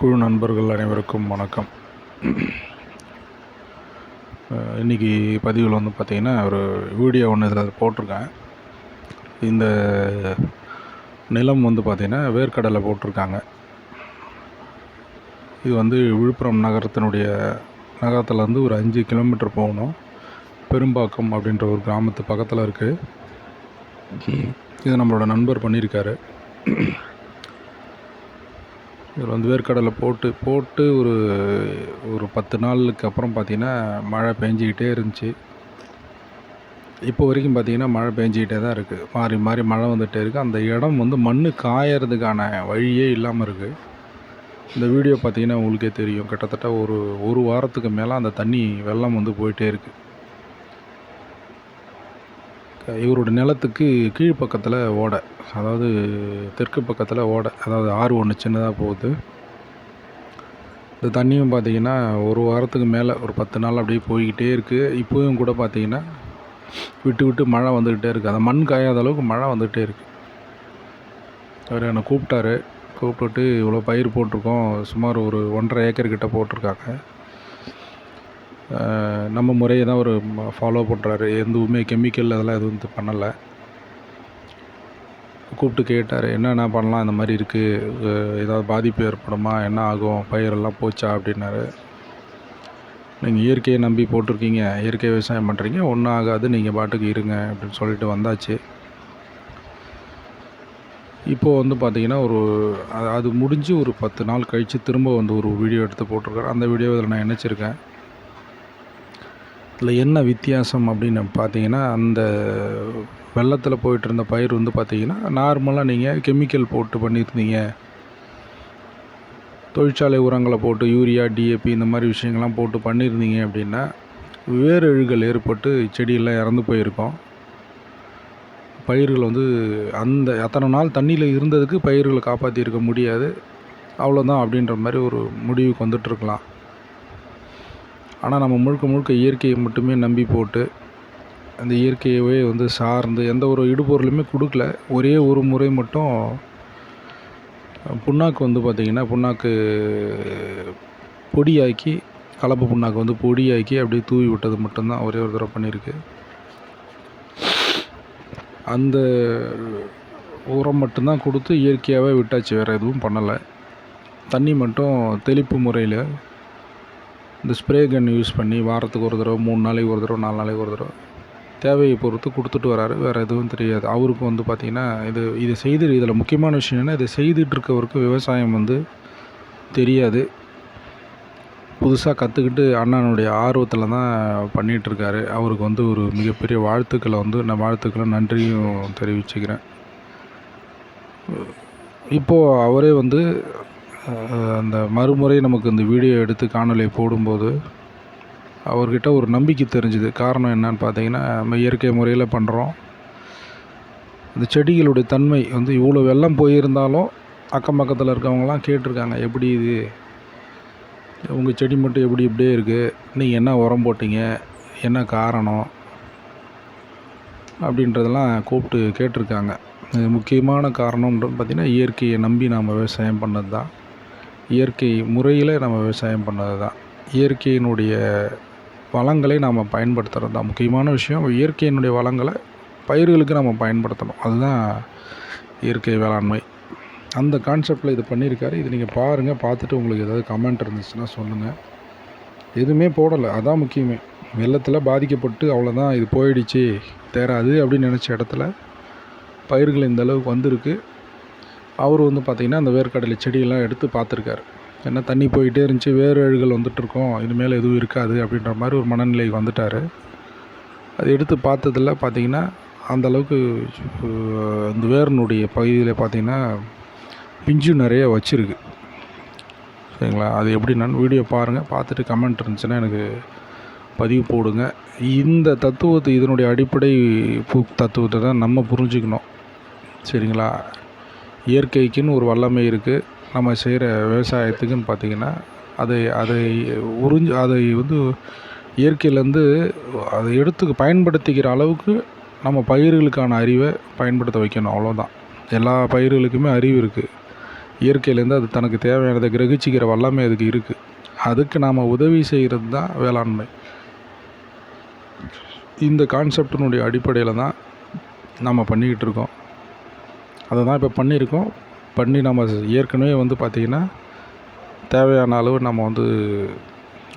குழு நண்பர்கள் அனைவருக்கும் வணக்கம். இன்றைக்கி பதிவில் வந்து பார்த்திங்கன்னா ஒரு வீடியோ ஒன்று இதில் போட்டிருக்கேன். இந்த நிலம் வந்து பார்த்திங்கன்னா வேர்க்கடலை போட்டிருக்காங்க. இது வந்து விழுப்புரம் நகரத்தினுடைய நகரத்துலேருந்து ஒரு அஞ்சு கிலோமீட்டர் போகணும். பெரும்பாக்கம் அப்படின்ற ஒரு கிராமத்து பக்கத்தில் இருக்குது இது நம்மளோட நண்பர் பண்ணியிருக்காரு. இதில் வந்து வேர்க்கடலை போட்டு போட்டு ஒரு ஒரு பத்து நாளுக்கு அப்புறம் பார்த்திங்கன்னா மழை பெஞ்சிக்கிட்டே இருந்துச்சு. இப்போ வரைக்கும் பார்த்திங்கன்னா மழை பெஞ்சிக்கிட்டே தான் இருக்குது மாறி மாறி மழை வந்துகிட்டே இருக்குது அந்த இடம் வந்து மண் காயறதுக்கான வழியே இல்லாமல் இருக்குது இந்த வீடியோ பார்த்திங்கன்னா உங்களுக்கே தெரியும். கிட்டத்தட்ட ஒரு ஒரு வாரத்துக்கு மேலே அந்த தண்ணி வெள்ளம் வந்து போயிட்டே இருக்குது இவரோட நிலத்துக்கு கீழ் பக்கத்தில் ஓடை. அதாவது தெற்கு பக்கத்தில் ஓடை. அதாவது ஆறு ஒன்று சின்னதாக போகுது. இந்த தண்ணியும் பார்த்திங்கன்னா ஒரு வாரத்துக்கு மேலே ஒரு பத்து நாள் அப்படியே போய்கிட்டே இருக்குது இப்போவும் கூட பார்த்திங்கன்னா விட்டு விட்டு மழை வந்துக்கிட்டே இருக்குது அந்த மண் காயாத அளவுக்கு மழை வந்துக்கிட்டே இருக்குது அவர் என்னை கூப்பிட்டாரு. கூப்பிட்டுட்டு இவ்வளோ பயிர் போட்டிருக்கோம். சுமார் ஒரு ஒன்றரை ஏக்கர் கிட்ட போட்டிருக்காங்க. நம்ம முறையை தான் அவர் ஃபாலோ பண்ணுறாரு எதுவுமே கெமிக்கல் அதெல்லாம் எதுவும் இது பண்ணலை. கூப்பிட்டு கேட்டார் என்னென்ன பண்ணலாம்? இந்த மாதிரி இருக்குது ஏதாவது பாதிப்பு ஏற்படுமா? என்ன ஆகும்? பயிரெல்லாம் போச்சா? அப்படின்னாரு. நீங்கள் இயற்கையை நம்பி போட்டிருக்கீங்க. இயற்கை விவசாயம் பண்ணுறீங்க ஒன்றும் ஆகாது. நீங்கள் பாட்டுக்கு இருங்க. அப்படின்னு சொல்லிட்டு வந்தாச்சு. இப்போது வந்து பார்த்திங்கன்னா ஒரு அது முடிஞ்சு ஒரு பத்து நாள் கழித்து திரும்ப வந்து ஒரு வீடியோ எடுத்து போட்டிருக்காரு. அந்த வீடியோ இதில் நான் நினச்சிருக்கேன். இதில் என்ன வித்தியாசம் அப்படின்னு பார்த்தீங்கன்னா அந்த வெள்ளத்தில் போயிட்டு இருந்த பயிர் வந்து பார்த்திங்கன்னா நார்மலாக நீங்கள் கெமிக்கல் போட்டு பண்ணியிருந்தீங்க. தொழிற்சாலை உரங்களை போட்டு யூரியா டிஏபி இந்த மாதிரி விஷயங்கள்லாம் போட்டு பண்ணியிருந்தீங்க அப்படின்னா வேரழுகள் ஏற்பட்டு செடியெல்லாம் இறந்து போயிருக்கோம். பயிர்கள் வந்து அந்த அத்தனை நாள் தண்ணியில் இருந்ததுக்கு பயிர்களை காப்பாற்றியிருக்க முடியாது. அவ்வளோதான் அப்படின்ற மாதிரி ஒரு முடிவுக்கு வந்துட்டுருக்கலாம். ஆனால் நம்ம முழுக்க முழுக்க இயற்கையை மட்டுமே நம்பி போட்டு அந்த இயற்கையவே வந்து சார்ந்து எந்த ஒரு இடுபொருளுமே கொடுக்கல. ஒரே ஒரு முறை மட்டும் புண்ணாக்கு வந்து பார்த்திங்கன்னா புண்ணாக்கு பொடியாக்கி கலப்பு புண்ணாக்கு வந்து பொடியாக்கி அப்படியே தூவி விட்டது மட்டும்தான். ஒரே ஒரு தடவை பண்ணியிருக்கு. அந்த உரம் மட்டும்தான் கொடுத்து இயற்கையாகவே விட்டாச்சு. வேறு எதுவும் பண்ணலை. தண்ணி மட்டும் தெளிப்பு முறையில் இந்த ஸ்ப்ரே கன் யூஸ் பண்ணி வாரத்துக்கு ஒரு தடவை மூணு நாளைக்கு ஒரு தடவை நாலு நாளைக்கு ஒரு தடவை தேவையை பொறுத்து கொடுத்துட்டு வராரு. வேறு எதுவும் தெரியாது. அவருக்கு வந்து பார்த்திங்கன்னா இது இது செய்து இதில் முக்கியமான விஷயம் என்னென்னா இதை செய்துட்ருக்கவருக்கு விவசாயம் வந்து தெரியாது. புதுசாக கற்றுக்கிட்டு அண்ணனுடைய ஆர்வத்தில் தான் பண்ணிகிட்ருக்காரு அவருக்கு வந்து ஒரு மிகப்பெரிய வாழ்த்துக்களை வந்து நான் வாழ்த்துக்களை நன்றியும் தெரிவிச்சுக்கிறேன். இப்போது அவரே வந்து அந்த மறுமுறை நமக்கு இந்த வீடியோ எடுத்து காணொலியை போடும்போது அவர்கிட்ட ஒரு நம்பிக்கை தெரிஞ்சுது. காரணம் என்னன்னு பார்த்தீங்கன்னா நம்ம இயற்கை முறையில் பண்ணுறோம் இந்த செடிகளுடைய தன்மை வந்து இவ்வளோ வெள்ளம் போயிருந்தாலும் அக்கம் பக்கத்தில் இருக்கவங்களாம் கேட்டிருக்காங்க எப்படி இது? உங்கள் செடி மட்டும் எப்படி இப்படியே இருக்குது நீங்கள் என்ன உரம் போட்டீங்க? என்ன காரணம்? அப்படின்றதெல்லாம் கூப்பிட்டு கேட்டிருக்காங்க. முக்கியமான காரணம்ன்றது பார்த்திங்கன்னா இயற்கையை நம்பி நாம் விவசாயம் பண்ணது தான் இயற்கை முறையில் நம்ம விவசாயம் பண்ணது தான். இயற்கையினுடைய வளங்களை நாம் பயன்படுத்துகிறது தான் முக்கியமான விஷயம். இயற்கையினுடைய வளங்களை பயிர்களுக்கு நம்ம பயன்படுத்தணும். அதுதான் இயற்கை வேளாண்மை. அந்த கான்செப்டில் இது பண்ணியிருக்காரு. இது நீங்கள் பாருங்கள் பார்த்துட்டு உங்களுக்கு ஏதாவது கமெண்ட் இருந்துச்சுன்னா சொல்லுங்கள் எதுவுமே போடலை. அதான் முக்கியமே. வெள்ளத்தில் பாதிக்கப்பட்டு அவ்வளோதான் இது போயிடுச்சு தேராது அப்படின்னு நினச்ச இடத்துல பயிர்கள் இந்த அளவுக்கு வந்திருக்கு. அவர் வந்து பார்த்திங்கன்னா அந்த வேர்க்கடலை செடியெல்லாம் எடுத்து பார்த்துருக்காரு ஏன்னா தண்ணி போயிட்டே இருந்துச்சு வேர் அழுகல் வந்துட்டுருக்கோம் இனிமேல் எதுவும் இருக்காது அப்படின்ற மாதிரி ஒரு மனநிலைக்கு வந்துட்டார். அது எடுத்து பார்த்ததில் பார்த்திங்கன்னா அந்தளவுக்கு இந்த வேர்னுடைய பகுதியில் பார்த்திங்கன்னா பிஞ்சு நிறைய வச்சுருக்கு. சரிங்களா? அது எப்படின்னு வீடியோ பாருங்கள் பார்த்துட்டு கமெண்ட் இருந்துச்சுன்னா எனக்கு பதிவு போடுங்க. இந்த தத்துவத்தை இதனுடைய அடிப்படை தத்துவத்தை தான் நம்ம புரிஞ்சுக்கணும். சரிங்களா? இயற்கைக்குன்னு ஒரு வல்லமை இருக்குது நம்ம செய்கிற விவசாயத்துக்குன்னு பார்த்திங்கன்னா அதை அதை உறிஞ்சு அதை வந்து இயற்கையிலேருந்து அதை எடுத்து பயன்படுத்திக்கிற அளவுக்கு நம்ம பயிர்களுக்கான அறிவை பயன்படுத்த வைக்கணும். அவ்வளோதான் எல்லா பயிர்களுக்குமே அறிவு இருக்குது இயற்கையிலேருந்து அது தனக்கு தேவையானதை கிரகிச்சிக்கிற வல்லமை அதுக்கு இருக்குது அதுக்கு நாம் உதவி செய்கிறது தான் வேளாண்மை. இந்த கான்செப்டினுடைய அடிப்படையில் தான் நம்ம பண்ணிக்கிட்டு இருக்கோம். அதை தான் இப்போ பண்ணியிருக்கோம். பண்ணி நம்ம ஏற்கனவே வந்து பார்த்திங்கன்னா தேவையான அளவு நம்ம வந்து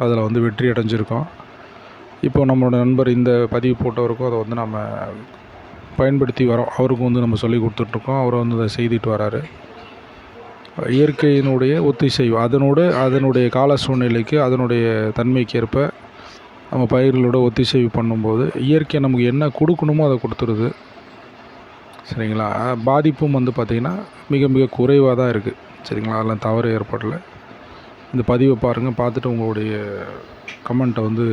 அதில் வந்து வெற்றி அடைஞ்சிருக்கோம். இப்போ நம்மளோட நண்பர் இந்த பதிவு போட்டவருக்கும் அதை வந்து நம்ம பயன்படுத்தி வரோம். அவருக்கும் வந்து நம்ம சொல்லி கொடுத்துட்ருக்கோம். அவர் வந்து அதை செய்துட்டு வராரு. இயற்கையினுடைய ஒத்திசைவு அதனோட அதனுடைய கால சூழ்நிலைக்கு அதனுடைய தன்மைக்கு ஏற்ப நம்ம பயிர்களோட ஒத்திசைவு பண்ணும்போது இயற்கை நமக்கு என்ன கொடுக்கணுமோ அதை கொடுத்துருது. சரிங்களா? பாதிப்பும் வந்து பார்த்திங்கன்னா மிக மிக குறைவாக தான் இருக்குது சரிங்களா? அதெல்லாம் தவறு ஏற்படலை. இந்த பதிவை பாருங்கள் பார்த்துட்டு உங்களுடைய கமெண்ட்டை வந்து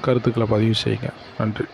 கருத்துக்களை பதிவு செய்யுங்க. நன்றி.